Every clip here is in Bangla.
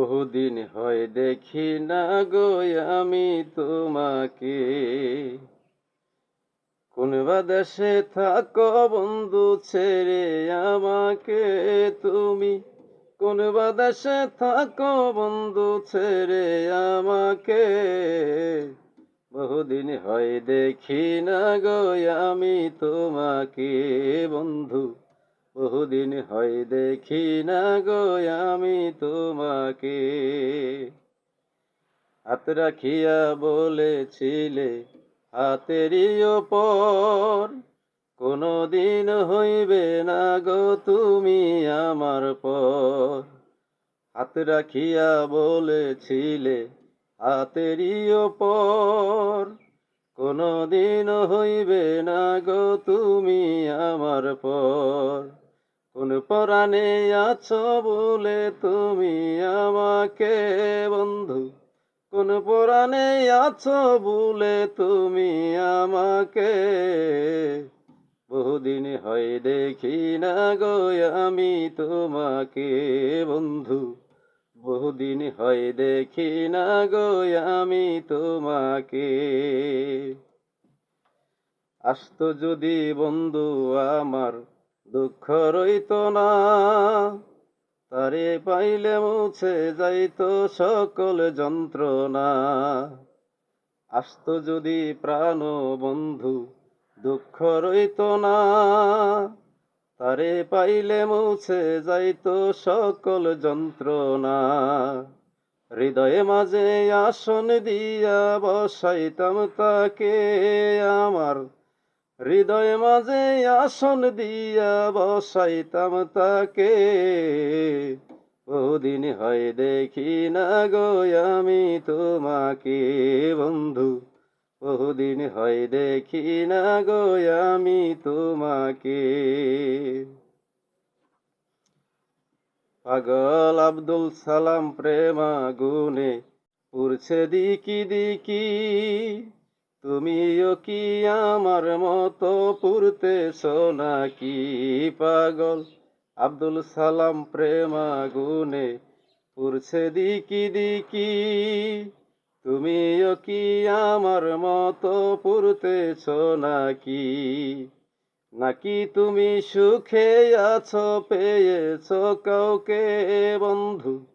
বহুদিন হয় দেখি না গো আমি তোমাকে। কোন দেশে থাকো বন্ধু ছেড়ে আমাকে তুমি। কোন দেশে থাকো বন্ধু ছেড়ে আমাকে। বহুদিন হয় দেখি না গো আমি তোমাকে বন্ধু। বহুদিন হয় দেখি না গো আমি তোমাকে। হাত রাখিয়া বলেছিলে হাতেরই কোনো দিন হইবে না গো তুমি আমার পর। হাত রাখিয়া বলেছিলে হাতেরই ওপর কোনো দিন হইবে না গো তুমি আমার পর। কোন পরাণে আছো বলে তুমি আমাকে বন্ধু। কোন পরাণে আছো বলে তুমি আমাকে। বহুদিন হয় দেখি না গো আমি তোমাকে বন্ধু। বহুদিন হয় দেখি না গো আমি তোমাকে। আসতো যদি বন্ধু আমার, দুঃখ রইত না। তারে পাইলে মুছে যাইত সকল যন্ত্রণা। আসতো যদি প্রাণ বন্ধু, দুঃখ রইত না। তারে পাইলে মুছে যাইত সকল যন্ত্রণা। হৃদয়ে মাঝে আসন দিয়া বসাইতাম তাকে আমার। হৃদয় মাঝে আসন দিয়া বসাইতাম তাকে। বহুদিন হয় দেখি না গো আমি তোমাকে বন্ধু। বহুদিন হয় দেখি না গো আমি তোমাকে। পাগল আব্দুল সালাম প্রেমা গুনে পুরছে দিকি দিকি। তুমিও কি আমার মতো পুরতেছ নাকি পাগল? আব্দুল সালাম প্রেমা গুনে পুরছে দিকি দিকি। তুমিও কি আমার মতো পুরতেছ নাকি নাকি তুমি সুখে আছো, পেয়েছ কাউকে বন্ধু?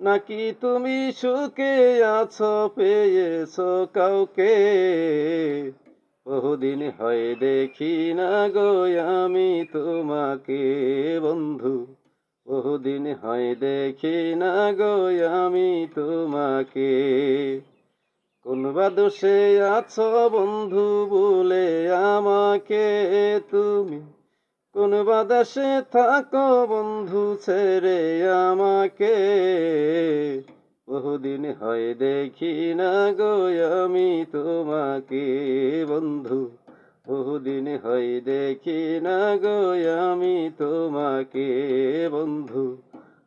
নাকি তুমি সুখে আছো, পেয়েছ কাউকে? বহুদিন হয় দেখি না গো আমি তোমাকে বন্ধু। বহুদিন হয় দেখি না গো আমি তোমাকে কোন বা দোষে আছো বন্ধু বলে আমাকে তুমি? কোন বা দেশে থাকো বন্ধু ছেড়ে আমাকে? বহুদিন হয় দেখি না গো আমি তোমাকে বন্ধু। বহুদিন হয় দেখি না গো আমি তোমাকে বন্ধু।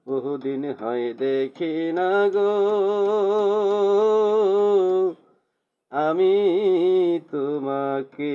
বহুদিন হয় দেখি না গো। আমি তোমাকে